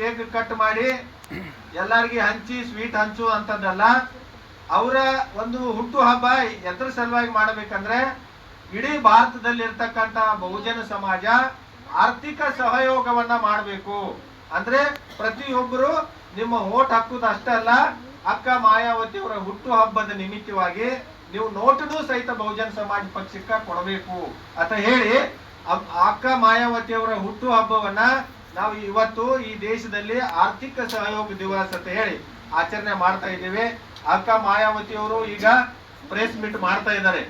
Cake cut ಮಾಡಿ ಎಲ್ಲಾರ್ಗಿ ಹಂಚಿ, sweet ಹಂಚು ಅಂತದ್ದಲ್ಲ ಅವರ ಒಂದು ಹುಟ್ಟು ಹಬ್ಬ ಎದ್ರ ಸಲುವಾಗಿ ಮಾಡಬೇಕಂದ್ರೆ ಇಡೀ ಭಾರತದಲ್ಲಿ ಇರ್ತಕ್ಕಂತ ಬಹುಜನ ಸಮಾಜ ಆರ್ಥಿಕ ಸಹಯೋಗವನ್ನ ಮಾಡಬೇಕು. ಅಂದ್ರೆ ಪ್ರತಿಯೊಬ್ಬರು ನಿಮ್ಮ ಓಟ್ ಹಾಕುದು ಅಲ್ಲ, ಅಕ್ಕ ಮಾಯಾವತಿ ಅವರ ಹುಟ್ಟು ಹಬ್ಬದ ನಿಮಿತ್ತವಾಗಿ ನೀವು ನೋಟನು ಸಹಿತ ಬಹುಜನ ಸಮಾಜ ಪಕ್ಷಕ್ಕೆ ಕೊಡಬೇಕು ಅಂತ ಹೇಳಿ ಅಕ್ಕ ಮಾಯಾವತಿ ಅವರ ಹುಟ್ಟು ಹಬ್ಬವನ್ನ ನಾವು ಇವತ್ತು ಈ ದೇಶದಲ್ಲಿ ಆರ್ಥಿಕ ಸಹಯೋಗ ದಿವಸ ಅಂತ ಹೇಳಿ ಆಚರಣೆ ಮಾಡ್ತಾ ಇದ್ದೇವೆ. ಅಕ್ಕ ಮಾಯಾವತಿ ಅವರು ಈಗ ಪ್ರೆಸ್ ಮೀಟ್ ಮಾಡ್ತಾ ಇದ್ದಾರೆ.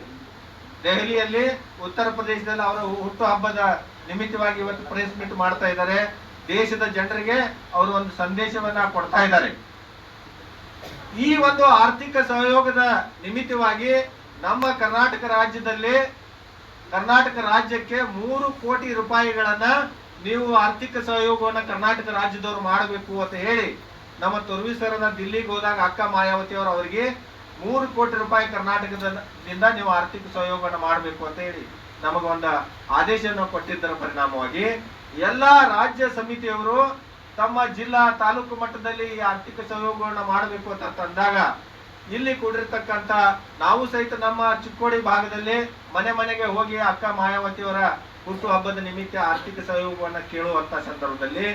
ದೆಹಲಿಯಲ್ಲಿ ಉತ್ತರ ಪ್ರದೇಶದಲ್ಲಿ ಅವರ ಹುಟ್ಟು ಹಬ್ಬದ ನಿಮಿತ್ತವಾಗಿ ಇವತ್ತು ಪ್ರೆಸ್ ಮೀಟ್ ಮಾಡ್ತಾ ಇದ್ದಾರೆ. ದೇಶದ ಜನರಿಗೆ ಅವರು ಒಂದು ಸಂದೇಶವನ್ನ ಕೊಡ್ತಾ ಇದ್ದಾರೆ. ಈ ಒಂದು ಆರ್ಥಿಕ ಸಹಯೋಗದ ನಿಮಿತ್ತವಾಗಿ ನಮ್ಮ ಕರ್ನಾಟಕ ರಾಜ್ಯದಲ್ಲಿ, ಕರ್ನಾಟಕ ರಾಜ್ಯಕ್ಕೆ ಮೂರು ಕೋಟಿ ರೂಪಾಯಿಗಳನ್ನ ನೀವು ಆರ್ಥಿಕ ಸಹಯೋಗವನ್ನು ಕರ್ನಾಟಕ ರಾಜ್ಯದವರು ಮಾಡಬೇಕು ಅಂತ ಹೇಳಿ ನಮ್ಮ ತುರ್ವಿ ದಿಲ್ಲಿಗೆ ಹೋದಾಗ ಅಕ್ಕ ಮಾಯಾವತಿ ಅವರು ಅವರಿಗೆ ಮೂರು ಕೋಟಿ ರೂಪಾಯಿ ಕರ್ನಾಟಕದಿಂದ ನೀವು ಆರ್ಥಿಕ ಸಹಯೋಗವನ್ನು ಮಾಡಬೇಕು ಅಂತ ಹೇಳಿ ನಮಗೊಂದು ಆದೇಶವನ್ನು ಕೊಟ್ಟಿದ್ದರ ಪರಿಣಾಮವಾಗಿ ಎಲ್ಲ ರಾಜ್ಯ ಸಮಿತಿಯವರು ತಮ್ಮ ಜಿಲ್ಲಾ ತಾಲೂಕು ಮಟ್ಟದಲ್ಲಿ ಈ ಆರ್ಥಿಕ ಸಹಯೋಗವನ್ನು ಮಾಡಬೇಕು ಅಂತ ತಂದಾಗ ಇಲ್ಲಿ ಕೂಡಿರ್ತಕ್ಕಂಥ ನಾವು ಸಹಿತ ನಮ್ಮ ಚಿಕ್ಕೋಡಿ ಭಾಗದಲ್ಲಿ ಮನೆ ಮನೆಗೆ ಹೋಗಿ ಅಕ್ಕ ಮಾಯಾವತಿಯವರ ಹುಟ್ಟು ಹಬ್ಬದ ನಿಮಿತ್ತ ಆರ್ಥಿಕ ಸಹಯೋಗವನ್ನು ಕೇಳುವಂತ ಸಂದರ್ಭದಲ್ಲಿ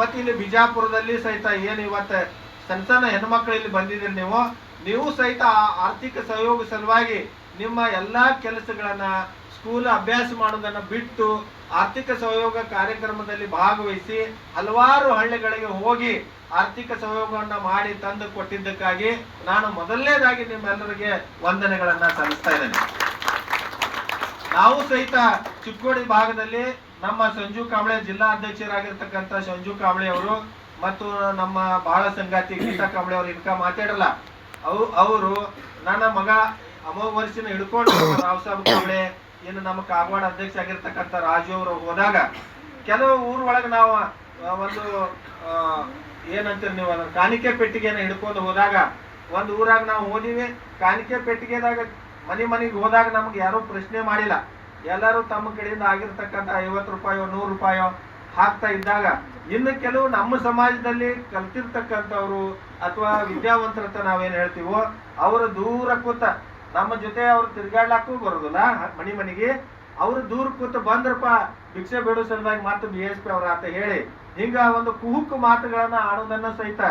ಮತ್ತೆ ಇಲ್ಲಿ ಬಿಜಾಪುರದಲ್ಲಿ ಸಹಿತ ಏನು ಇವತ್ತು ಸಣ್ಣ ಸಣ್ಣ ಹೆಣ್ಮಕ್ಳು ಇಲ್ಲಿ ಬಂದಿದ್ದೀರಿ ನೀವು ನೀವು ಸಹಿತ ಆರ್ಥಿಕ ಸಹಯೋಗ ಸಲುವಾಗಿ ನಿಮ್ಮ ಎಲ್ಲಾ ಕೆಲಸಗಳನ್ನ ಸ್ಕೂಲ್ ಅಭ್ಯಾಸ ಮಾಡೋದನ್ನ ಬಿಟ್ಟು ಆರ್ಥಿಕ ಸಹಯೋಗ ಕಾರ್ಯಕ್ರಮದಲ್ಲಿ ಭಾಗವಹಿಸಿ ಹಲವಾರು ಹಳ್ಳಿಗಳಿಗೆ ಹೋಗಿ ಆರ್ಥಿಕ ಸಹಯೋಗವನ್ನ ಮಾಡಿ ತಂದು ಕೊಟ್ಟಿದ್ದಕ್ಕಾಗಿ ನಾನು ಮೊದಲನೇದಾಗಿ ನಿಮ್ಮೆಲ್ಲರಿಗೆ ವಂದನೆಗಳನ್ನ ಸಲ್ಲಿಸ್ತಾ ಇದ್ದೇನೆ. ನಾವು ಸಹಿತ ಚಿಕ್ಕೋಡಿ ಭಾಗದಲ್ಲಿ ನಮ್ಮ ಸಂಜು ಕಾಂಬಳೆ ಜಿಲ್ಲಾ ಅಧ್ಯಕ್ಷರಾಗಿರ್ತಕ್ಕಂಥ ಸಂಜು ಕಾಂಬಳೆ ಅವರು ಮತ್ತು ನಮ್ಮ ಬಾಳ ಸಂಗಾತಿ ಗೀತಾ ಕಾಂಬಳೆ ಅವರು ಇನ್ಕ ಮಾತಾಡಲ್ಲ. ಅವು, ಅವರು ನನ್ನ ಮಗ ಅಮೋಘ ವರ್ಷನ ಹಿಡ್ಕೊಂಡು ರಾವ್ ಸಾಬ್ ಕಾಂಬಳೆ ಏನು ನಮ್ಮ ಕಾಗವಾಡ ಅಧ್ಯಕ್ಷ ಆಗಿರ್ತಕ್ಕಂಥ ರಾಜು ಅವರು ಹೋದಾಗ ಕೆಲವು ಊರ್ ಒಳಗೆ ನಾವು ಒಂದು ಏನಂತೀರಿ ನೀವು ಕಾಣಿಕೆ ಪೆಟ್ಟಿಗೆನ ಹಿಡ್ಕೊಂಡು ಹೋದಾಗ, ಒಂದು ಊರಾಗ ನಾವು ಹೋದಿವಿ. ಕಾಣಿಕೆ ಪೆಟ್ಟಿಗೆದಾಗ ಮನೆ ಮನೆಗೆ ಹೋದಾಗ ನಮ್ಗೆ ಯಾರೂ ಪ್ರಶ್ನೆ ಮಾಡಿಲ್ಲ. ಎಲ್ಲರೂ ತಮ್ಮ ಕಡೆಯಿಂದ ಆಗಿರ್ತಕ್ಕಂಥ ಐವತ್ತು ರೂಪಾಯೋ, ನೂರು ರೂಪಾಯೋ ಹಾಕ್ತಾ ಇದ್ದಾಗ ಇನ್ನು ಕೆಲವು ನಮ್ಮ ಸಮಾಜದಲ್ಲಿ ಕಲ್ತಿರ್ತಕ್ಕಂಥವ್ರು ಅಥವಾ ವಿದ್ಯಾವಂತರಂತ ನಾವೇನು ಹೇಳ್ತೀವೋ, ಅವರು ದೂರ ಕೂತ ನಮ್ಮ ಜೊತೆ ಅವ್ರು ತಿರ್ಗಾಡ್ಲಾಕೂ ಬರೋದಿಲ್ಲ. ಮನೆ ಮನೆಗೆ ಅವರು ದೂರ ಕೂತ ಬಂದ್ರಪ್ಪ, ಭಿಕ್ಷೆ ಬೇಡೋ ಸಲುವಾಗಿ ಮಾತು ಬಿ ಎಸ್ ಪಿ ಅವ್ರ ಅಂತ ಹೇಳಿ ಹಿಂಗ ಒಂದು ಕುಹುಕು ಮಾತುಗಳನ್ನ ಆಡೋದನ್ನ ಸಹಿತ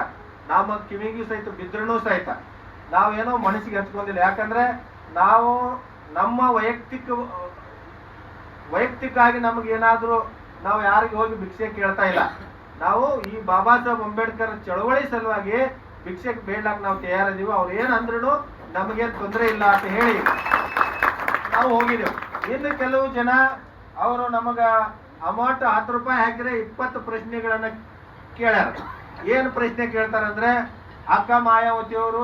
ನಮ್ಮ ಕಿವಿಗೂ ಸಹಿತ ಬಿದ್ರೂ ಸಹಿತ ನಾವೇನೋ ಮನಸ್ಸಿಗೆ ಹಚ್ಕೊಂಡಿಲ್ಲ. ಯಾಕಂದ್ರೆ ನಾವು ನಮ್ಮ ವೈಯಕ್ತಿಕ, ವೈಯಕ್ತಿಕವಾಗಿ ನಮ್ಗೆ ಏನಾದ್ರೂ ನಾವು ಯಾರಿಗೆ ಹೋಗಿ ಭಿಕ್ಷೆ ಕೇಳ್ತಾ ಇಲ್ಲ. ನಾವು ಈ ಬಾಬಾ ಸಾಹೇಬ್ ಅಂಬೇಡ್ಕರ್ ಚಳವಳಿ ಸಲುವಾಗಿ ಭಿಕ್ಷೆ ಬೇಡಕ್ ನಾವು ತಯಾರಿದ್ದೀವಿ. ಅವ್ರು ಏನ್ ಅಂದ್ರೂ ನಮಗೇನು ತೊಂದರೆ ಇಲ್ಲ ಅಂತ ಹೇಳಿ ನಾವು ಹೋಗಿದ್ದೆವು. ಇನ್ನು ಕೆಲವು ಜನ ಅವರು ನಮಗ ಅಮೌಂಟ್ ಹತ್ತು ರೂಪಾಯಿ ಹಾಕಿದ್ರೆ ಇಪ್ಪತ್ತು ಪ್ರಶ್ನೆಗಳನ್ನು ಕೇಳ್ಯಾರ. ಏನು ಪ್ರಶ್ನೆ ಕೇಳ್ತಾರಂದ್ರೆ, ಅಕ್ಕ ಮಾಯಾವತಿಯವರು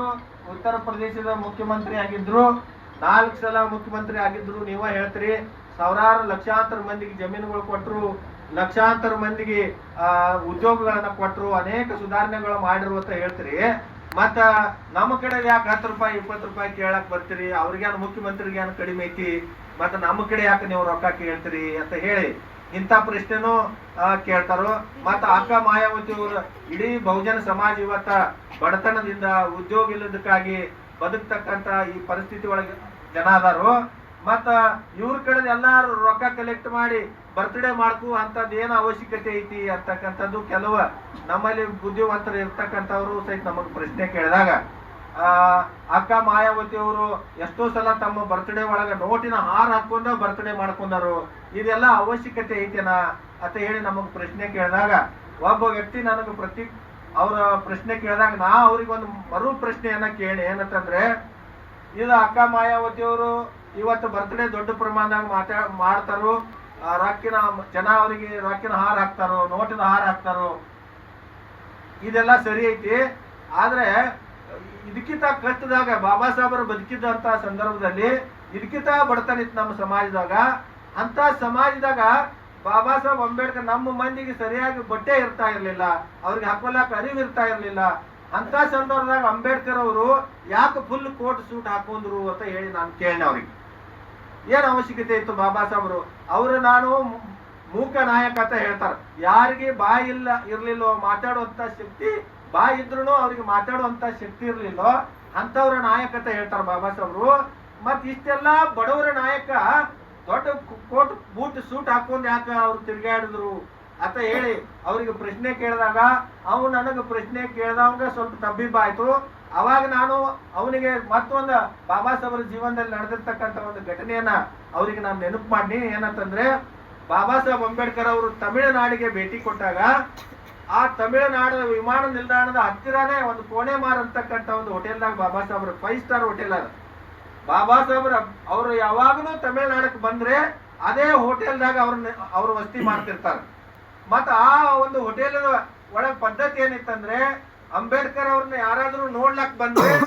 ಉತ್ತರ ಪ್ರದೇಶದ ಮುಖ್ಯಮಂತ್ರಿ ಆಗಿದ್ರು ನಾಲ್ಕು ಸಲ ಮುಖ್ಯಮಂತ್ರಿ ಆಗಿದ್ರು, ನೀವ ಹೇಳ್ತೀರಿ, ಸಾವಿರಾರು ಲಕ್ಷಾಂತರ ಮಂದಿಗೆ ಜಮೀನುಗಳು ಕೊಟ್ಟರು ಲಕ್ಷಾಂತರ ಮಂದಿಗೆ ಉದ್ಯೋಗಗಳನ್ನ ಕೊಟ್ಟರು ಅನೇಕ ಸುಧಾರಣೆಗಳು ಮಾಡಿರು ಅಂತ ಹೇಳ್ತೀರಿ. ಮತ್ತ ನಮ್ಮ ಕಡೆ ಯಾಕೆ ಹತ್ತು ರೂಪಾಯಿ, ಇಪ್ಪತ್ತು ರೂಪಾಯಿ ಕೇಳಕ್ ಬರ್ತೀರಿ? ಅವ್ರಿಗೇನು ಮುಖ್ಯಮಂತ್ರಿಗೆ ಏನು ಕಡಿಮೆ ಐತಿ? ಮತ್ತ ನಮ್ಮ ಕಡೆ ಯಾಕೆ ನೀವು ರೊಕ್ಕ ಕೇಳ್ತೀರಿ ಅಂತ ಹೇಳಿ ಇಂಥ ಪ್ರಶ್ನೆನೂ ಕೇಳ್ತಾರೋ. ಮತ್ತ ಅಕ್ಕ ಮಾಯಾವತಿ ಅವರು ಇಡೀ ಬಹುಜನ ಸಮಾಜ ಇವತ್ತ ಬಡತನದಿಂದ ಉದ್ಯೋಗ ಇಲ್ಲದಕ್ಕಾಗಿ ಬದುಕ್ತಕ್ಕಂತ ಈ ಪರಿಸ್ಥಿತಿ ಒಳಗೆ ಜನ ಅದಾರು. ಮತ್ತ ಇವ್ರ ಕಡೆ ಎಲ್ಲಾರು ರೊಕ್ಕ ಕಲೆಕ್ಟ್ ಮಾಡಿ ಬರ್ತ್ಡೇ ಮಾಡ್ಕು ಅಂತದ್ ಏನು ಅವಶ್ಯಕತೆ ಐತಿ ಅಂತಕ್ಕಂಥದ್ದು ಕೆಲವು ನಮ್ಮಲ್ಲಿ ಬುದ್ಧಿವಂತರು ಇರ್ತಕ್ಕಂಥವ್ರು ಸಹಿತ ನಮಗ್ ಪ್ರಶ್ನೆ ಕೇಳಿದಾಗ, ಆ, ಅಕ್ಕ ಮಾಯಾವತಿ ಅವರು ಎಷ್ಟೋ ಸಲ ತಮ್ಮ ಬರ್ತ್ಡೇ ಒಳಗ ನೋಟಿನ ಹಾರ ಹಾಕೊಂಡ ಬರ್ತ್ಡೇ ಮಾಡ್ಕೊಂಡರು. ಇದೆಲ್ಲ ಅವಶ್ಯಕತೆ ಐತೆನಾ ಅಂತ ಹೇಳಿ ನಮಗ್ ಪ್ರಶ್ನೆ ಕೇಳಿದಾಗ, ಒಬ್ಬ ವ್ಯಕ್ತಿ ನನಗೆ ಪ್ರತಿ ಅವರ ಪ್ರಶ್ನೆ ಕೇಳಿದಾಗ ನಾ ಅವ್ರಿಗೆ ಒಂದು ಮರು ಪ್ರಶ್ನೆಯನ್ನ ಕೇಳಿ ಏನಂತಂದ್ರೆ, ಇದು ಅಕ್ಕ ಮಾಯಾವತಿ ಅವರು ಇವತ್ತು ಬರ್ತಡೇ ದೊಡ್ಡ ಪ್ರಮಾಣದಾಗ ಮಾತಾ, ಮಾಡ್ತಾರೋ ರಾಕಿನ ಜನ ಅವರಿಗೆ ರಾಕಿನ ಹಾರ ಹಾಕ್ತಾರೋ, ನೋಟಿನ ಹಾರ ಹಾಕ್ತಾರೋ, ಇದೆಲ್ಲ ಸರಿ ಐತಿ. ಆದ್ರೆ ಇದಕ್ಕಿಂತ ಕಷ್ಟದಾಗ ಬಾಬಾ ಸಾಹೇಬರು ಬದುಕಿದ್ದಂತ ಸಂದರ್ಭದಲ್ಲಿ ಇದಕ್ಕಿಂತ ಬಡತನ ಇತ್ತು ನಮ್ಮ ಸಮಾಜದಾಗ. ಅಂತ ಸಮಾಜದಾಗ ಬಾಬಾ ಸಾಹೇಬ್ ಅಂಬೇಡ್ಕರ್ ನಮ್ಮ ಮಂದಿಗೆ ಸರಿಯಾಗಿ ಬಟ್ಟೆ ಇರ್ತಾ ಇರಲಿಲ್ಲ, ಅವ್ರಿಗೆ ಹಾಕೊಳಕ್ ಅರಿವು ಇರ್ತಾ ಇರಲಿಲ್ಲ. ಅಂತ ಸಂದರ್ಭದಾಗ ಅಂಬೇಡ್ಕರ್ ಅವರು ಯಾಕೆ ಫುಲ್ ಕೋಟ್ ಸೂಟ್ ಹಾಕೊಂಡ್ರು ಅಂತ ಹೇಳಿ ನಾನು ಕೇಳಿದೆ ಅವ್ರಿಗೆ. ಏನ್ ಅವಶ್ಯಕತೆ ಇತ್ತು ಬಾಬಾ ಸಾಹೇಬ್ರು ಅವರು? ನಾನು ಮೂಕ ನಾಯಕ ಅಂತ ಹೇಳ್ತಾರ. ಯಾರಿಗೆ ಬಾಯಿ ಇಲ್ಲ, ಇರ್ಲಿಲ್ಲೋ ಮಾತಾಡುವಂತ ಶಕ್ತಿ, ಬಾಯಿ ಇದ್ರು ಅವ್ರಿಗೆ ಮಾತಾಡುವಂತ ಶಕ್ತಿ ಇರ್ಲಿಲ್ಲೋ ಅಂತವ್ರ ನಾಯಕ ಅಂತ ಹೇಳ್ತಾರ ಬಾಬಾ ಸಾಹೇಬ್ರು ಮತ್ ಇಷ್ಟೆಲ್ಲಾ ಬಡವರ ನಾಯಕ, ದೊಡ್ಡ ಬೂಟ್ ಸೂಟ್ ಹಾಕೊಂಡು ಯಾಕೆ ಅವ್ರು ತಿರ್ಗಾಡಿದ್ರು ಅಂತ ಹೇಳಿ ಅವ್ರಿಗೆ ಪ್ರಶ್ನೆ ಕೇಳಿದಾಗ, ಅವ್ ನನಗೆ ಪ್ರಶ್ನೆ ಕೇಳಿದವಂಗ ಸ್ವಲ್ಪ ತಬ್ಬಿಬ್ಬಾಯ್ತು. ಅವಾಗ ನಾನು ಅವನಿಗೆ ಮತ್ತೊಂದು ಬಾಬಾ ಸಾಹೇಬ್ರ ಜೀವನದಲ್ಲಿ ನಡೆದಿರ್ತಕ್ಕಂಥ ಒಂದು ಘಟನೆಯನ್ನ ಅವರಿಗೆ ನಾನು ನೆನಪು ಮಾಡಿ ಏನಂತಂದ್ರೆ, ಬಾಬಾ ಸಾಹೇಬ್ ಅಂಬೇಡ್ಕರ್ ಅವರು ತಮಿಳುನಾಡಿಗೆ ಭೇಟಿ ಕೊಟ್ಟಾಗ, ಆ ತಮಿಳುನಾಡಿನ ವಿಮಾನ ನಿಲ್ದಾಣದ ಹತ್ತಿರನೇ ಒಂದು ಕೋಣೆ ಮಾರ್ ಅಂತಕ್ಕಂಥ ಒಂದು ಹೋಟೆಲ್ದಾಗ ಬಾಬಾ ಸಾಹೇಬ್ರ ಫೈವ್ ಸ್ಟಾರ್ ಹೋಟೆಲ್ ಅದ. ಬಾಬಾ ಸಾಹೇಬ್ರ, ಅವರು ಯಾವಾಗಲೂ ತಮಿಳುನಾಡಕ್ಕೆ ಬಂದ್ರೆ ಅದೇ ಹೋಟೆಲ್ದಾಗ ಅವ್ರನ್ನ, ಅವ್ರು ವಸ್ತಿ ಮಾಡ್ತಿರ್ತಾರೆ. ಮತ್ತು ಆ ಒಂದು ಹೋಟೆಲ್ ಒಳಗೆ ಪದ್ಧತಿ ಏನಿತ್ತಂದ್ರೆ, ಅಂಬೇಡ್ಕರ್ ಅವ್ರನ್ನ ಯಾರಾದರೂ ನೋಡ್ಲಕ್ ಬಂದ್ರೆ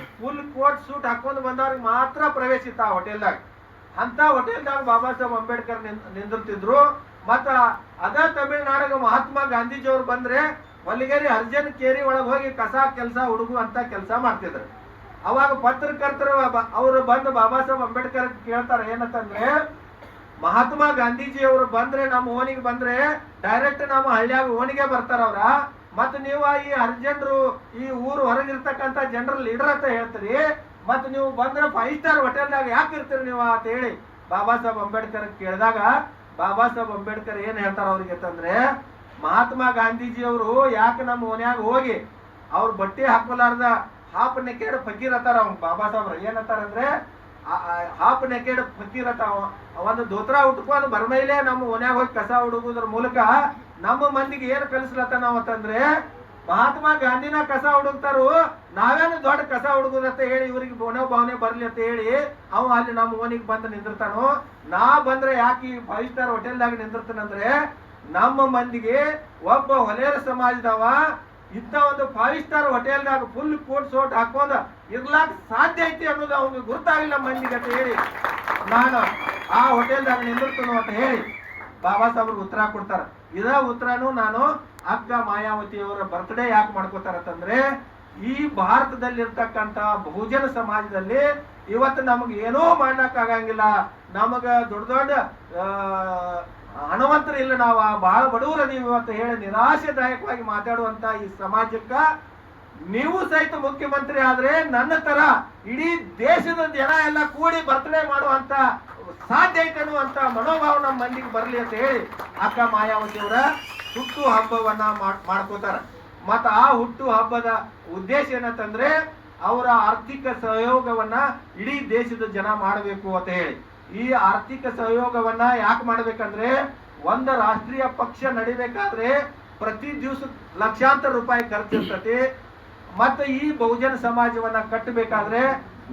ಫುಲ್ ಕೋಟ್ ಸೂಟ್ ಹಾಕೊಂಡು ಬಂದವ್ರಿಗೆ ಮಾತ್ರ ಪ್ರವೇಶ ಇತ್ತ ಆ ಹೋಟೆಲ್ದಾಗ. ಅಂತ ಹೋಟೆಲ್ದಾಗ ಬಾಬಾ ಸಾಹೇಬ್ ಅಂಬೇಡ್ಕರ್ ನಿಂದ್- ನಿಂದಿರ್ತಿದ್ರು. ಮತ್ತ ಅದ ತಮಿಳ್ನಾಡಿಗೆ ಮಹಾತ್ಮ ಗಾಂಧೀಜಿ ಅವ್ರು ಬಂದ್ರೆ ಅರ್ಜನ್ ಕೇರಿ ಒಳಗೆ ಹೋಗಿ ಕಸ, ಕೆಲಸ, ಹುಡುಗು ಅಂತ ಕೆಲಸ ಮಾಡ್ತಿದ್ರು. ಅವಾಗ ಪತ್ರಕರ್ತರು ಅವ್ರು ಬಂದು ಬಾಬಾ ಸಾಹೇಬ್ ಅಂಬೇಡ್ಕರ್ ಕೇಳ್ತಾರೆ ಏನಂತಂದ್ರೆ ಮಹಾತ್ಮ ಗಾಂಧೀಜಿ ಅವರು ಬಂದ್ರೆ, ನಮ್ಮ ಓಣಿಗೆ ಬಂದ್ರೆ ಡೈರೆಕ್ಟ್ ನಮ್ಮ ಹಳ್ಳಿಯಾಗ ಓಣಿಗೆ ಬರ್ತಾರವ್ರ ಮತ್ ನೀವು ಈ ಅರ್ಜೆಂಟ್ರು ಈ ಊರು ಹೊರಗಿರ್ತಕ್ಕಂತ ಜನರಲ್ ಲೀಡರ್ ಅಂತ ಹೇಳ್ತೀರಿ. ಮತ್ ನೀವು ಬಂದ್ರೆ ಫೈವ್ ಸ್ಟಾರ್ ಹೋಟೆಲ್ದಾಗ ಯಾಕೆ ಇರ್ತೀರಿ ನೀವು ಅಂತ ಹೇಳಿ ಬಾಬಾ ಸಾಹೇಬ್ ಅಂಬೇಡ್ಕರ್ ಕೇಳಿದಾಗ, ಬಾಬಾ ಸಾಹೇಬ್ ಅಂಬೇಡ್ಕರ್ ಏನ್ ಹೇಳ್ತಾರ ಅವ್ರಿಗೆ ಅಂತಂದ್ರೆ, ಮಹಾತ್ಮ ಗಾಂಧೀಜಿಯವರು ಯಾಕೆ ನಮ್ಮ ಓನ್ಯಾಗ ಹೋಗಿ ಅವ್ರ ಬಟ್ಟೆ ಹಾಕೋಲಾರ್ದ ಹಾಪನ್ನೇ ಕೇಳಿ ಫಕೀರ್ ಅತ್ತಾರ ಅವ್ನ್ ಬಾಬಾ ಸಾಹೇಬ್ರ. ಏನಂತಾರ ಹಾಫ್ ನೆಕೆಡ್ ಅವ. ಒಂದು ದೋತ್ರ ಉಟ್ಕೊಂಡು ಬರ್ಮೈಲೆ ನಮ್ಮ ಓನ್ಯಾಗ ಹೋಗಿ ಕಸ ಹುಡುಗುದ್ರ ಮೂಲಕ ನಮ್ಮ ಮಂದಿಗೆ ಏನು ಕಲಿಸ್ಲತ್ತ ನಾವ್ ಅಂತಂದ್ರೆ, ಮಹಾತ್ಮ ಗಾಂಧಿನ ಕಸ ಹುಡುಕ್ತಾರು, ನಾವೇನು ದೊಡ್ಡ ಕಸ ಹುಡುಗುದಂತ ಹೇಳಿ ಇವ್ರಿಗೆ ಮನೋಭಾವನೆ ಬರ್ಲಿ ಅಂತ ಹೇಳಿ ಅವ ಅಲ್ಲಿ ನಮ್ಮ ಓನಿಗೆ ಬಂದು ನಿಂದಿರ್ತಾನು ನಾ ಬಂದ್ರೆ ಯಾಕೆ ಈ ಫೈವ್ ಸ್ಟಾರ್ ಹೋಟೆಲ್ದಾಗ ನಿಂದಿರ್ತಾನಂದ್ರೆ, ನಮ್ಮ ಮಂದಿಗೆ ಒಬ್ಬ ಹೊಲೆಯರ ಸಮಾಜದವ ಇಂಥ ಒಂದು ಫೈವ್ ಸ್ಟಾರ್ ಹೋಟೆಲ್ದಾಗ ಫುಲ್ ಕೋಟ್ ಸೋಟ್ ಹಾಕೊಂಡ ಇರ್ಲಾಕ್ ಸಾಧ್ಯ ಐತಿ ಅನ್ನೋದು ಅವ್ನಿಗೆ ಗೊತ್ತಾಗಿಲ್ಲ ಮಂದಿಗೆ ಅಂತ ಹೇಳಿ. ನಾನು ಆ ಹೋಟೆಲ್ದಾಗ ನಿಂದಿರ್ತನು ಅಂತ ಹೇಳಿ ಬಾಬಾ ಸಾಹೇಬ್ರಿಗೆ ಉತ್ತರ ಕೊಡ್ತಾರ. ಇದ ಉತ್ತರನು ನಾನು ಅಕ್ಕ ಮಾಯಾವತಿ ಅವರ ಬರ್ತ್ಡೇ ಯಾಕೆ ಮಾಡ್ಕೋತಾರಂತಂದ್ರೆ ಈ ಭಾರತದಲ್ಲಿರ್ತಕ್ಕಂಥ ಬಹುಜನ ಸಮಾಜದಲ್ಲಿ ಇವತ್ತು ನಮಗೆ ಏನೋ ಮಾಡಕ್ಕಾಗಂಗಿಲ್ಲ ನಮಗ ದೊಡ್ಡ ದೊಡ್ಡ ಆ, ಹಣವಂತರು ಇಲ್ಲ ನಾವು ಬಹಳ ಬಡವರ ನೀವು ಅಂತ ಹೇಳಿ ನಿರಾಶೆದಾಯಕವಾಗಿ ಮಾತಾಡುವಂತ ಈ ಸಮಾಜಕ್ಕ ನೀವು ಸಹಿತ ಮುಖ್ಯಮಂತ್ರಿ ಆದ್ರೆ ನನ್ನ ತರ ಇಡೀ ದೇಶದ ಜನ ಎಲ್ಲ ಕೂಡಿ ಬರ್ತಡೇ ಮಾಡುವಂತ ಸಾಧ್ಯ ಐತೆ ಅನ್ನುವಂತ ಮನೋಭಾವ ನಮ್ಮ ಮಂದಿಗೆ ಬರಲಿ ಅಂತ ಹೇಳಿ ಅಕ್ಕ ಮಾಯಾವತಿ ಅವರ ಹುಟ್ಟು ಹಬ್ಬವನ್ನ ಮಾಡ್- ಮಾಡ್ಕೋತಾರ. ಮತ್ತ ಆ ಹುಟ್ಟು ಹಬ್ಬದ ಉದ್ದೇಶ ಏನಂತಂದ್ರೆ ಅವರ ಆರ್ಥಿಕ ಸಹಯೋಗವನ್ನ ಇಡೀ ದೇಶದ ಜನ ಮಾಡಬೇಕು ಅಂತ ಹೇಳಿ. ಈ ಆರ್ಥಿಕ ಸಹಯೋಗವನ್ನ ಯಾಕೆ ಮಾಡ್ಬೇಕಂದ್ರೆ ಒಂದು ರಾಷ್ಟ್ರೀಯ ಪಕ್ಷ ನಡಿಬೇಕಾದ್ರೆ ಪ್ರತಿ ದಿವಸ ಲಕ್ಷಾಂತರ ರೂಪಾಯಿ ಖರ್ಚಿರ್ತತಿ ಮತ್ತೆ ಈ ಬಹುಜನ ಸಮಾಜವನ್ನ ಕಟ್ಟಬೇಕಾದ್ರೆ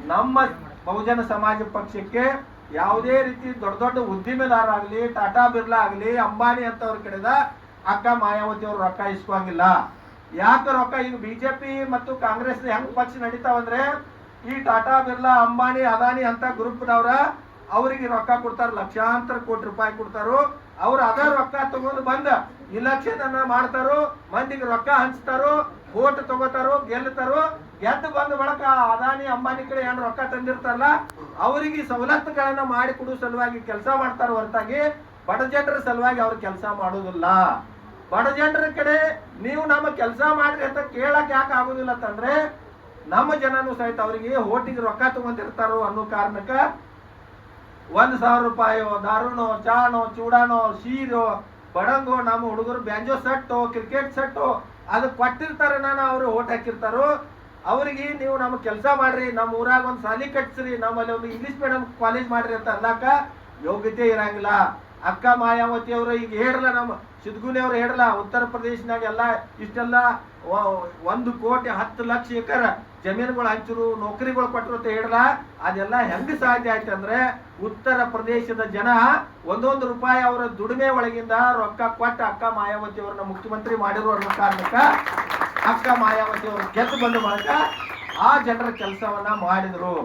ನಮ್ಮ ಬಹುಜನ ಸಮಾಜ ಪಕ್ಷಕ್ಕೆ ಯಾವುದೇ ರೀತಿ ದೊಡ್ಡ ದೊಡ್ಡ ಉದ್ದಿಮೆದಾರ ಆಗ್ಲಿ, ಟಾಟಾ ಬಿರ್ಲಾ ಆಗಲಿ, ಅಂಬಾನಿ ಅಂತವ್ರ ಕಡೆದ ಅಕ್ಕ ಮಾಯಾವತಿ ಅವ್ರು ರೊಕ್ಕ ಇಸ್ಕೊಂಗಿಲ್ಲ ಯಾಕೆ ರೊಕ್ಕ ಈಗ ಬಿಜೆಪಿ ಮತ್ತು ಕಾಂಗ್ರೆಸ್ ಹೆಂಗ್ ಪಕ್ಷ ನಡೀತಾವಂದ್ರೆ ಈ ಟಾಟಾ ಬಿರ್ಲಾ, ಅಂಬಾನಿ, ಅದಾನಿ ಅಂತ ಗ್ರೂಪ್ನವ್ರ ಅವರಿಗೆ ರೊಕ್ಕ ಕೊಡ್ತಾರ, ಲಕ್ಷಾಂತರ ಕೋಟಿ ರೂಪಾಯಿ ಕೊಡ್ತಾರೋ, ಅವ್ರು ಅದ ರೊಕ್ಕ ತಗೊಂಡು ಬಂದ ಇಲೆಕ್ಷನ್ ಅನ್ನ ಮಾಡ್ತಾರೋ, ಮಂದಿಗೆ ರೊಕ್ಕ ಹಂಚ್ತಾರೋ ಓಟ್ ತಗೋತಾರೋ ಗೆಲ್ತಾರು ಗೆದ್ದು ಬಂದ ಬಳಕ ಅದಾನಿ, ಅಂಬಾನಿ ಕಡೆ ಏನು ರೊಕ್ಕ ತಂದಿರ್ತಾರಲ್ಲ, ಅವರಿಗೆ ಸವಲತ್ತುಗಳನ್ನ ಮಾಡಿ ಕೊಡುವ ಸಲುವಾಗಿ ಕೆಲಸ ಮಾಡ್ತಾರ ಹೊರತಾಗಿ ಬಡ ಜನರ ಸಲುವಾಗಿ ಅವ್ರು ಕೆಲಸ ಮಾಡೋದಿಲ್ಲ. ಬಡ ಜನರ ಕಡೆ ನೀವು ನಮ್ಮ ಕೆಲಸ ಮಾಡ್ರಿ ಅಂತ ಕೇಳಕ್ ಯಾಕೆ ಆಗುದಿಲ್ಲ ಅಂತಂದ್ರೆ ನಮ್ಮ ಜನನು ಸಹಿತ ಅವರಿಗೆ ಓಟಿಗೆ ರೊಕ್ಕ ತಗೊಂಡಿರ್ತಾರೋ ಅನ್ನೋ ಕಾರಣಕ್ಕ ಒಂದ್ ಸಾವಿರ ರೂಪಾಯಿ, ದಾರುಣೋ, ಚಾಣೋ ಚೂಡಾನೋ ಸೀರೋ ಬಡಂಗೋ, ನಮ್ಮ ಹುಡುಗರು ಬ್ಯಾಂಜೋ ಸೆಟ್ಟು ಕ್ರಿಕೆಟ್ ಸೆಟ್ಟು ಅದು ಕೊಟ್ಟಿರ್ತಾರೆ ನಾನು ಅವರು, ಓಟ್ ಹಾಕಿರ್ತಾರೋ, ಅವರಿಗೆ ನೀವು ನಮ್ಮ ಕೆಲಸ ಮಾಡ್ರಿ, ನಮ್ಮ ಊರಾಗ ಒಂದು ಸಾಲಿ ಕಟ್ಸ್ರಿ, ನಮ್ಮಲ್ಲಿ ಒಂದು ಇಂಗ್ಲಿಷ್ ಮೀಡಿಯಂ ಕಾಲೇಜ್ ಮಾಡ್ರಿ ಅಂತ ಅನ್ನಾಕ ಯೋಗ್ಯತೆ ಇರಂಗಿಲ್ಲ. ಅಕ್ಕ ಮಾಯಾವತಿ ಅವರು ಈಗ ಹೇಳಲ್ಲ ನಮ್ಮ ಸಿದ್ಗುನಿ ಅವ್ರು ಹೇಳಲ್ಲ ಉತ್ತರ ಪ್ರದೇಶನಾಗ ಎಲ್ಲ ಇಷ್ಟೆಲ್ಲ ಒಂದು ಕೋಟಿ ಹತ್ತು ಲಕ್ಷ ಎಕರೆ ಜಮೀನುಗಳು ಹಂಚರು, ನೌಕರಿಗಳು ಕೊಟ್ಟರು ಅಂತ ಹೇಳಲ್ಲ. ಅದೆಲ್ಲ ಹೆಂಗ್ ಸಾಧ್ಯ ಆಯ್ತು ಅಂದ್ರೆ ಉತ್ತರ ಪ್ರದೇಶದ ಜನ ಒಂದೊಂದು ರೂಪಾಯಿ ಅವರ ದುಡಿಮೆ ಒಳಗಿಂದ ರೊಕ್ಕ ಕೊಟ್ಟು ಅಕ್ಕ ಮಾಯಾವತಿ ಅವ್ರನ್ನ ಮುಖ್ಯಮಂತ್ರಿ ಮಾಡಿರುವ ಕಾರಣಕ್ಕ ಅಕ್ಕ ಮಾಯಾವತಿ ಅವರು ಗೆದ್ದು ಬಂದ ಮೂಲಕ ಆ ಜನರ ಕೆಲಸವನ್ನ ಮಾಡಿದ್ರು.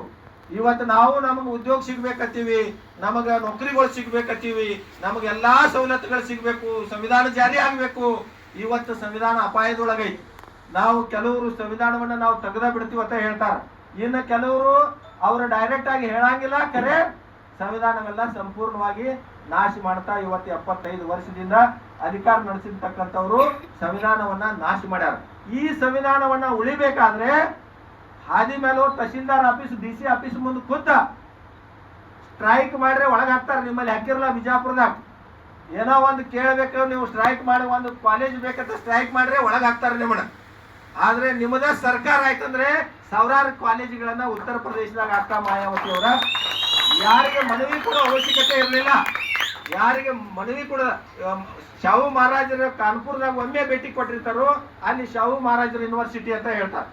ಇವತ್ತು ನಾವು ನಮಗೆ ಉದ್ಯೋಗ ಸಿಗ್ಬೇಕತ್ತೀವಿ, ನಮಗೆ ನೌಕರಿಗಳು ಸಿಗ್ಬೇಕತ್ತೀವಿ ನಮಗೆ ಎಲ್ಲಾ ಸವಲತ್ತುಗಳು ಸಿಗ್ಬೇಕು, ಸಂವಿಧಾನ ಜಾರಿ ಆಗ್ಬೇಕು. ಇವತ್ತು ಸಂವಿಧಾನ ಅಪಾಯದೊಳಗೈತಿ ನಾವು ಕೆಲವರು ಸಂವಿಧಾನವನ್ನ ನಾವು ತೆಗೆದ ಬಿಡ್ತೀವಿ ಅಂತ ಹೇಳ್ತಾರೆ. ಇನ್ನು ಕೆಲವರು ಅವರು ಡೈರೆಕ್ಟ್ ಆಗಿ ಹೇಳಂಗಿಲ್ಲ, ಕರೆ ಸಂವಿಧಾನವೆಲ್ಲ ಸಂಪೂರ್ಣವಾಗಿ ನಾಶ ಮಾಡ್ತಾ ಇವತ್ತು ಎಪ್ಪತ್ತೈದು ವರ್ಷದಿಂದ ಅಧಿಕಾರ ನಡೆಸಿರ್ತಕ್ಕಂಥವ್ರು ಸಂವಿಧಾನವನ್ನ ನಾಶ ಮಾಡ್ಯಾರ. ಈ ಸಂವಿಧಾನವನ್ನ ಉಳಿಬೇಕಾದ್ರೆ ಹಾದಿ ಮೇಲೋ tahsildar office, D C office ಮುಂದೆ ಕೂತ ಸ್ಟ್ರೈಕ್ ಮಾಡ್ರೆ ಒಳಗೆ ಹಾಕ್ತಾರೆ ನಿಮ್ಮಲ್ಲಿ ಹಾಕಿರಲ್ಲ ಬಿಜಾಪುರದಾಗ. ಏನೋ ಒಂದು ಕೇಳಬೇಕು, ನೀವು ಸ್ಟ್ರೈಕ್ ಮಾಡಿ ಒಂದು ಕಾಲೇಜ್ ಬೇಕಂತ ಸ್ಟ್ರೈಕ್ ಮಾಡ್ರೆ ಒಳಗೆ ಹಾಕ್ತಾರೆ ನಿಮ್ಮನ್ನ. ಆದ್ರೆ ನಿಮ್ಮದ ಸರ್ಕಾರ ಆಯ್ತಂದ್ರೆ ಸಾವಿರಾರು ಕಾಲೇಜುಗಳನ್ನು ಉತ್ತರ ಪ್ರದೇಶದಾಗ ಅಕ್ಕ ಮಾಯಾವತಿ ಅವರ. ಯಾರಿಗೆ ಮನವಿ ಕೊಡೋ ಅವಶ್ಯಕತೆ ಇರಲಿಲ್ಲ. ಯಾರಿಗೆ ಮನವಿ ಕೂಡ ಶಾಹು ಮಹಾರಾಜರ ಕಾನ್ಪುರದಾಗ ಒಮ್ಮೆ ಭೇಟಿ ಕೊಟ್ಟಿರ್ತಾರೋ, ಅಲ್ಲಿ ಶಾಹು ಮಹಾರಾಜರ ಯೂನಿವರ್ಸಿಟಿ ಅಂತ ಹೇಳ್ತಾರೆ.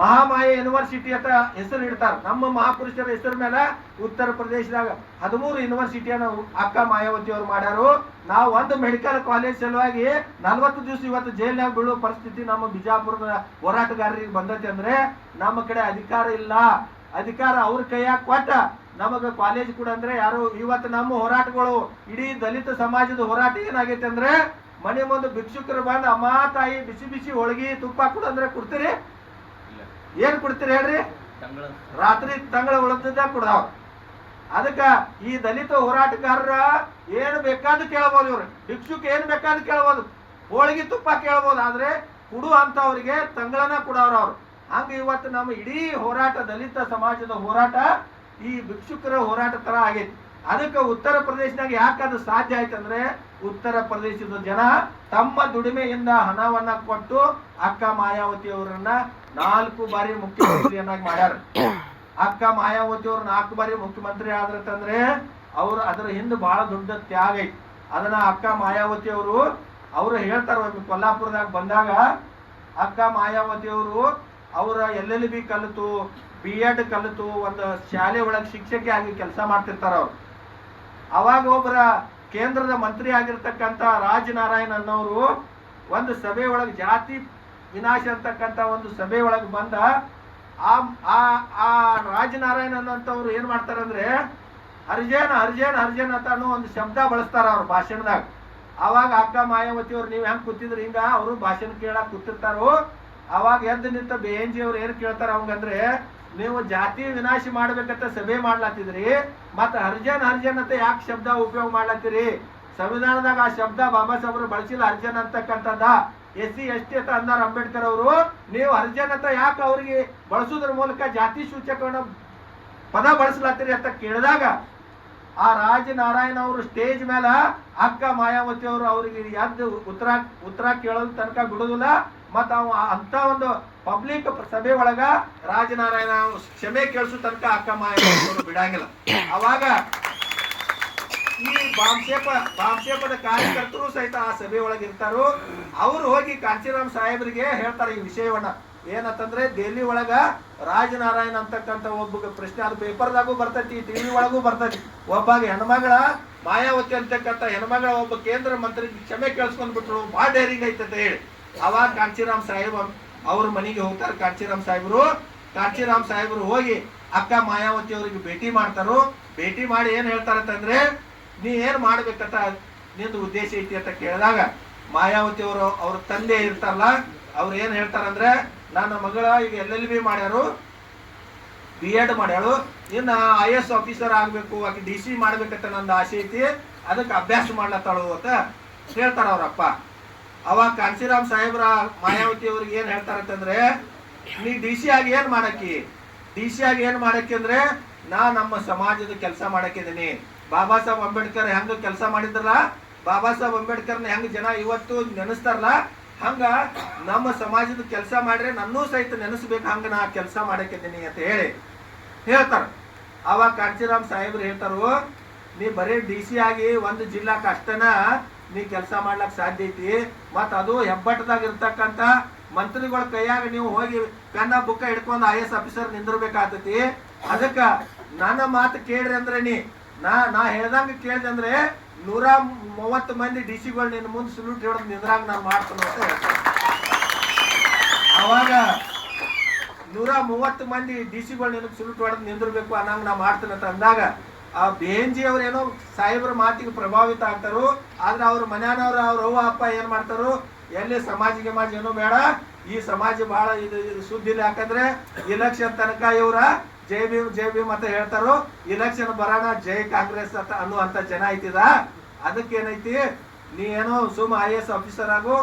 ಮಹಾಮಾಯ ಯೂನಿವರ್ಸಿಟಿ ಅಂತ ಹೆಸರು ಇಡ್ತಾರೆ. ನಮ್ಮ ಮಹಾಪುರುಷರ ಹೆಸರು ಮೇಲೆ ಉತ್ತರ ಪ್ರದೇಶದಾಗ ಹದಿಮೂರು ಯೂನಿವರ್ಸಿಟಿಯನ್ನು ಅಕ್ಕ ಮಾಯಾವತಿ ಅವರು ಮಾಡ್ಯಾರು. ನಾವು ಒಂದು ಮೆಡಿಕಲ್ ಕಾಲೇಜ್ ಸಲುವಾಗಿ ನಲ್ವತ್ತು ದಿವಸ ಇವತ್ತು ಜೈಲ್ನಾಗ ಬೀಳೋ ಪರಿಸ್ಥಿತಿ ನಮ್ಮ ಬಿಜಾಪುರದ ಹೋರಾಟಗಾರರಿಗೆ ಬಂದೈತೆ ಅಂದ್ರೆ ನಮ್ಮ ಕಡೆ ಅಧಿಕಾರ ಇಲ್ಲ. ಅಧಿಕಾರ ಅವ್ರ ಕೈಯಾಗ ಕೊಟ್ಟ ನಮಗ ಕಾಲೇಜ್ ಕೂಡ ಅಂದ್ರೆ ಯಾರು ಇವತ್ತು ನಮ್ಮ ಹೋರಾಟಗಳು ಇಡೀ ದಲಿತ ಸಮಾಜದ ಹೋರಾಟ ಏನಾಗೈತೆ ಅಂದ್ರೆ ಮನೆ ಮುಂದೆ ಭಿಕ್ಷುಕರು ಬಂದು ಅಮ್ಮ, ತಾಯಿ ಬಿಸಿ ಬಿಸಿ ಹೋಳಿಗೆ ತುಪ್ಪ ಕೊಡಂದ್ರೆ ಕೊಡ್ತೀರಿ. ಏನ್ ಕೊಡ್ತೀರಿ ಹೇಳ್ರಿ? ರಾತ್ರಿ ತಂಗಳ ಉಳಿದ ಕೊಡಾವ ಅದಕ್ಕ ಈ ದಲಿತ ಹೋರಾಟಗಾರರ ಏನು ಬೇಕಾದ್ರು ಕೇಳಬಹುದು ಇವ್ರು. ಭಿಕ್ಷುಕ್ ಏನ್ ಬೇಕಾದ್ರು ಕೇಳಬಹುದು ಹೋಳಿಗೆ ತುಪ್ಪ ಕೇಳಬಹುದು ಆದ್ರೆ ಕುಡು ಅಂತವ್ರಿಗೆ ತಂಗಳನ ಕೊಡವ್ರ ಅವ್ರು. ಹಂಗ ಇವತ್ತು ನಮ್ಮ ಇಡೀ ಹೋರಾಟ ದಲಿತ ಸಮಾಜದ ಹೋರಾಟ ಈ ಭಿಕ್ಷುಕರ ಹೋರಾಟ ತರ ಆಗೈತಿ. ಅದಕ್ಕೆ ಉತ್ತರ ಪ್ರದೇಶದಾಗ ಅದು ಸಾಧ್ಯ ಆಯ್ತಂದ್ರೆ ಉತ್ತರ ಪ್ರದೇಶದ ಜನ ತಮ್ಮ ದುಡಿಮೆಯಿಂದ ಹಣವನ್ನ ಕೊಟ್ಟು ಅಕ್ಕ ಮಾಯಾವತಿ ಅವರನ್ನ ನಾಲ್ಕು ಬಾರಿ ಮುಖ್ಯಮಂತ್ರಿಯನ್ನಾಗಿ ಮಾಡ್ಯಾರ. ಅಕ್ಕ ಮಾಯಾವತಿ ಅವ್ರು ನಾಲ್ಕು ಬಾರಿ ಮುಖ್ಯಮಂತ್ರಿ ಆದ್ರತಂದ್ರೆ ಅವ್ರು ಅದರ ಹಿಂದೆ ಬಹಳ ದೊಡ್ಡ ತ್ಯಾಗ ಐತಿ. ಅದನ್ನ ಅಕ್ಕ ಮಾಯಾವತಿ ಅವರು ಅವರು ಹೇಳ್ತಾರ ಕೊಲ್ಲಾಪುರದಾಗ ಬಂದಾಗ ಅಕ್ಕ ಮಾಯಾವತಿ ಅವರು ಅವರ ಎಲ್ ಎಲ್ ಬಿ ಕಲಿತು ಬಿ ಎಡ್ ಕಲಿತು, ಒಂದು ಶಾಲೆ ಒಳಗೆ ಶಿಕ್ಷಕಿ ಆಗಿ ಕೆಲಸ ಮಾಡ್ತಿರ್ತಾರ ಅವ್ರು. ಅವಾಗ ಒಬ್ಬರ ಕೇಂದ್ರದ ಮಂತ್ರಿ ಆಗಿರ್ತಕ್ಕಂಥ ರಾಜ್ ನಾರಾಯಣ್ ಅನ್ನೋರು ಒಂದು ಸಭೆ ಒಳಗೆ ಜಾತಿ ವಿನಾಶ ಅಂತಕ್ಕಂಥ ಒಂದು ಸಭೆ ಒಳಗೆ ಬಂದ ಆ ಆ ಆ ರಾಜ್ ನಾರಾಯಣ್ ಅನ್ನೋಂಥವ್ರು ಏನ್ ಮಾಡ್ತಾರಂದ್ರೆ, ಹರ್ಜೇನ್ ಹರ್ಜೇನ್ ಹರ್ಜೇನ್ ಅಂತ ಅನ್ನೋ ಒಂದು ಶಬ್ದ ಬಳಸ್ತಾರ ಅವ್ರ ಭಾಷಣದಾಗ. ಅವಾಗ ಅಕ್ಕ ಮಾಯಾವತಿ ಅವ್ರು ನೀವ್ ಹೆಂಗ್ ಕೂತಿದ್ರಿ? ಹಿಂಗ ಅವರು ಭಾಷಣ ಕೇಳಕ್ ಕೂತಿರ್ತಾರೋ, ಅವಾಗ ಎದ್ದು ನಿಂತ ಬೇಂಜಿ ಅವ್ರು ಏನ್ ಕೇಳ್ತಾರ ಅವಂಗಂದ್ರೆ, ನೀವು ಜಾತಿ ವಿನಾಶ ಮಾಡ್ಬೇಕಂತ ಸಭೆ ಮಾಡ್ಲಾತಿದ್ರಿ, ಮತ್ತೆ ಹರ್ಜನ್ ಹರ್ಜನ್ ಅಂತ ಯಾಕೆ ಶಬ್ದ ಉಪಯೋಗ ಮಾಡ್ಲಾತಿರಿ? ಸಂವಿಧಾನದಾಗ ಆ ಶಬ್ದ ಬಾಬಾ ಸಾಹೇಬ್ರು ಬಳಸಿಲ್ಲ ಹರ್ಜನ್ ಅಂತಕ್ಕಂಥದ್ದ. ಎಸ್ ಸಿ ಎಸ್ ಟಿ ಅಂತ ಅಂದಾರ ಅಂಬೇಡ್ಕರ್ ಅವರು. ನೀವು ಅರ್ಜನ್ ಅಂತ ಯಾಕೆ ಅವ್ರಿಗೆ ಬಳಸೋದ್ರ ಮೂಲಕ ಜಾತಿ ಸೂಚಕವನ್ನು ಪದ ಬಳಸ್ಲತ್ತೀರಿ ಅಂತ ಕೇಳಿದಾಗ ಆ ರಾಜನಾರಾಯಣ ಅವರು ಸ್ಟೇಜ್ ಮೇಲೆ ಅಕ್ಕ ಮಾಯಾವತಿ ಅವರು ಅವ್ರಿಗೆ ಎದ್ದು ಉತ್ತರ ಉತ್ತರ ಕೇಳೋದ್ ತನಕ ಬಿಡುದಿಲ್ಲ. ಮತ್ತ ಅವ ಅಂತ ಒಂದು ಪಬ್ಲಿಕ್ ಸಭೆ ಒಳಗ ರಾಜನಾರಾಯಣ ಕ್ಷಮೆ ಕೇಳಿಸೋ ತನಕ ಅಕ್ಕ ಮಾಯಾವತಿ ಅವರು ಬಿಡಂಗಿಲ್ಲ. ಅವಾಗ ಈ ಬಾಂಸೇಪ ಬಾಂಸೇಪದ ಕಾರ್ಯಕರ್ತರು ಸಹಿತ ಆ ಸಭೆ ಒಳಗೆ ಇರ್ತಾರೋ, ಅವರು ಹೋಗಿ ಕಾಂಚಿರಾಮ್ ಸಾಹೇಬರಿಗೆ ಹೇಳ್ತಾರೆ ಈ ವಿಷಯವನ್ನ. ಏನಂತಂದ್ರೆ ದೆಹಲಿ ಒಳಗ ರಾಜನಾರಾಯಣ್ ಅಂತಕ್ಕಂಥ ಒಬ್ಬ ಪ್ರಶ್ನೆ, ಅದು ಪೇಪರ್ದಾಗೂ ಬರ್ತೈತಿ, ಟಿವಿ ಒಳಗೂ ಬರ್ತೈತಿ. ಒಬ್ಬಾಗ ಹೆಣ್ಮಗಳ ಮಾಯಾವತಿ ಅಂತಕ್ಕಂಥ ಹೆಣ್ಮಗಳ ಒಬ್ಬ ಕೇಂದ್ರ ಮಂತ್ರಿ ಕ್ಷಮೆ ಕೇಳಿಸ್ಕೊಂಡ್ಬಿಟ್ರು ಭಾಳ ಡೈರಿಂಗ್ ಐತೆ ಅಂತ ಹೇಳಿ. ಅವಾಗ ಕಾಂಚಿರಾಮ್ ಸಾಹೇಬ್ ಅವ್ರ ಮನೆಗೆ ಹೋಗ್ತಾರೆ. ಕಾಂಚಿರಾಮ್ ಸಾಹೇಬರು ಕಾಂಚಿರಾಮ್ ಸಾಹೇಬರು ಹೋಗಿ ಅಕ್ಕ ಮಾಯಾವತಿ ಅವರಿಗೆ ಭೇಟಿ ಮಾಡ್ತಾರೋ, ಭೇಟಿ ಮಾಡಿ ಏನ್ ಹೇಳ್ತಾರಂತಂದ್ರೆ ನೀ ಏನು ಮಾಡ್ಬೇಕಂತ ನಿಂದು ಉದ್ದೇಶ ಐತಿ ಅಂತ ಕೇಳಿದಾಗ ಮಾಯಾವತಿ ಅವರು ಅವ್ರ ತಂದೆ ಇರ್ತಾರಲ್ಲ, ಅವ್ರು ಏನು ಹೇಳ್ತಾರಂದ್ರೆ, ನನ್ನ ಮಗಳ ಈಗ ಎಲ್ ಎಲ್ ಬಿ ಮಾಡ್ಯಾರು ಬಿ ಎಡ್ ಮಾಡ್ಯಾಳು, ಇನ್ನ ಐ ಎಸ್ ಆಫೀಸರ್ ಆಗಬೇಕು, ಆಕೆ ಡಿ ಸಿ ಮಾಡ್ಬೇಕಂತ ನಂದು ಆಸೆ ಐತಿ, ಅದಕ್ಕೆ ಅಭ್ಯಾಸ ಮಾಡ್ಲತ್ತಾಳು ಅಂತ ಹೇಳ್ತಾರ ಅವ್ರಪ್ಪ. ಅವಾಗ ಕಾಂಚಿರಾಮ್ ಸಾಹೇಬ್ರ ಮಾಯಾವತಿ ಅವ್ರಿಗೆ ಏನು ಹೇಳ್ತಾರಂತಂದ್ರೆ, ನೀ ಡಿ ಸಿ ಆಗಿ ಏನು ಮಾಡಕ್ಕಿ? ಡಿ ಸಿ ಆಗಿ ಏನು ಮಾಡಕ್ಕೆ ಅಂದ್ರೆ, ನಾ ನಮ್ಮ ಸಮಾಜದ ಕೆಲಸ ಮಾಡಕ್ಕಿದ್ದೀನಿ ಬಾಬಾ ಸಾಹೇಬ್ ಅಂಬೇಡ್ಕರ್ ಹೆಂಗ ಕೆಲಸ ಮಾಡಿದ್ರಲ್ಲ, ಬಾಬಾ ಸಾಹೇಬ್ ಅಂಬೇಡ್ಕರ್ನ ಹೆಂಗ್ ಜನ ಇವತ್ತು ನೆನೆಸ್ತಾರಲ್ಲ, ಹಂಗ ನಮ್ಮ ಸಮಾಜದ ಕೆಲಸ ಮಾಡ್ರೆ ನನ್ನೂ ಸಹಿತ ನೆನೆಸ್ಬೇಕು, ಹಂಗ ನಾ ಕೆಲಸ ಮಾಡಕ್ಕಿದ್ದೀನಿ ಅಂತ ಹೇಳಿ ಹೇಳ್ತಾರ. ಅವಾಗ ಕಾಂಚಿರಾಮ್ ಸಾಹೇಬ್ರು ಹೇಳ್ತಾರು, ನೀ ಬರೀ ಡಿ ಸಿ ಆಗಿ ಒಂದು ಜಿಲ್ಲಾ ಕಷ್ಟನ ನೀ ಕೆಲಸ ಮಾಡ್ಲಕ್ ಸಾಧ್ಯ ಐತಿ ಮತ್ ಅದು ಹೆಬ್ಬಟ್ಟದಾಗ ಇರ್ತಕ್ಕಂತ ಮಂತ್ರಿಗಳ ಕೈಯಾಗ ನೀವು ಹೋಗಿ ಪೆನ್ನ ಬುಕ್ಕ ಹಿಡ್ಕೊಂಡು ಐ ಎಸ್ ಆಫೀಸರ್ ನಿಂದಿರ್ಬೇಕಾಗ್ತೈತಿ ಅದಕ್ಕ ನನ್ನ ಮಾತು ಕೇಳ್ರಿ ಅಂದ್ರೆ ನೀ ನಾ ನಾ ಹೇಳ್ದಂಗೆ ಕೇಳಿದೆ ಅಂದ್ರೆ ನೂರ ಮೂವತ್ತು ಮಂದಿ ಡಿ ಸಿಗಳು ನಿನ್ನ ಮುಂದೆ ಸುಲೂಟ್ ಹಿಡಿದು ನಿಂದ್ರಾಗ ನಾನು ಮಾಡ್ತೀನಿ ಅಂತ ಅವಾಗ ನೂರ ಮೂವತ್ತು ಮಂದಿ ಡಿ ಸಿಗಳು ನಿನಗೆ ಸುಲೂಟ್ ಹೊಡೆದು ನಿಂದಿರ್ಬೇಕು ಅನ್ನಂಗ ನಾ ಮಾಡ್ತೀನಿ ಅಂತ ಅಂದಾಗ, ಆ ಬೇಂಜಿ ಅವ್ರೇನೋ ಸಾಹೇಬ್ರ ಮಾತಿಗೆ ಪ್ರಭಾವಿತ ಆಗ್ತಾರೋ, ಆದ್ರೆ ಅವ್ರ ಮನೆಯವ್ರ ಅವ್ರ ಅವ್ವ, ಅಪ್ಪ ಏನ್ ಮಾಡ್ತಾರೋ, ಎಲ್ಲಿ ಸಮಾಜ ಗಿಮಾಜ್ ಏನೋ ಬೇಡ. ಈ ಸಮಾಜ ಬಹಳ ಇದು ಸುದ್ದಿ ಇಲ್ಲ ಯಾಕಂದ್ರೆ ಇಲೆಕ್ಷನ್ ತನಕ ಇವ್ರ ಜೈ ಭೀಮ್ ಜೈ ಭೀಮ್ ಅಂತ ಹೇಳ್ತಾರೋ ಇಲೆಕ್ಷನ್ ಬರೋಣ, ಜೈ ಕಾಂಗ್ರೆಸ್ ಅಂತ ಅನ್ನುವಂತ ಜನ ಐತಿದ. ಅದಕ್ಕೇನೈತಿ? ನೀ ಏನೋ ಸುಮ್ ಐ ಎಸ್ ಆಫೀಸರ್ ಆಗು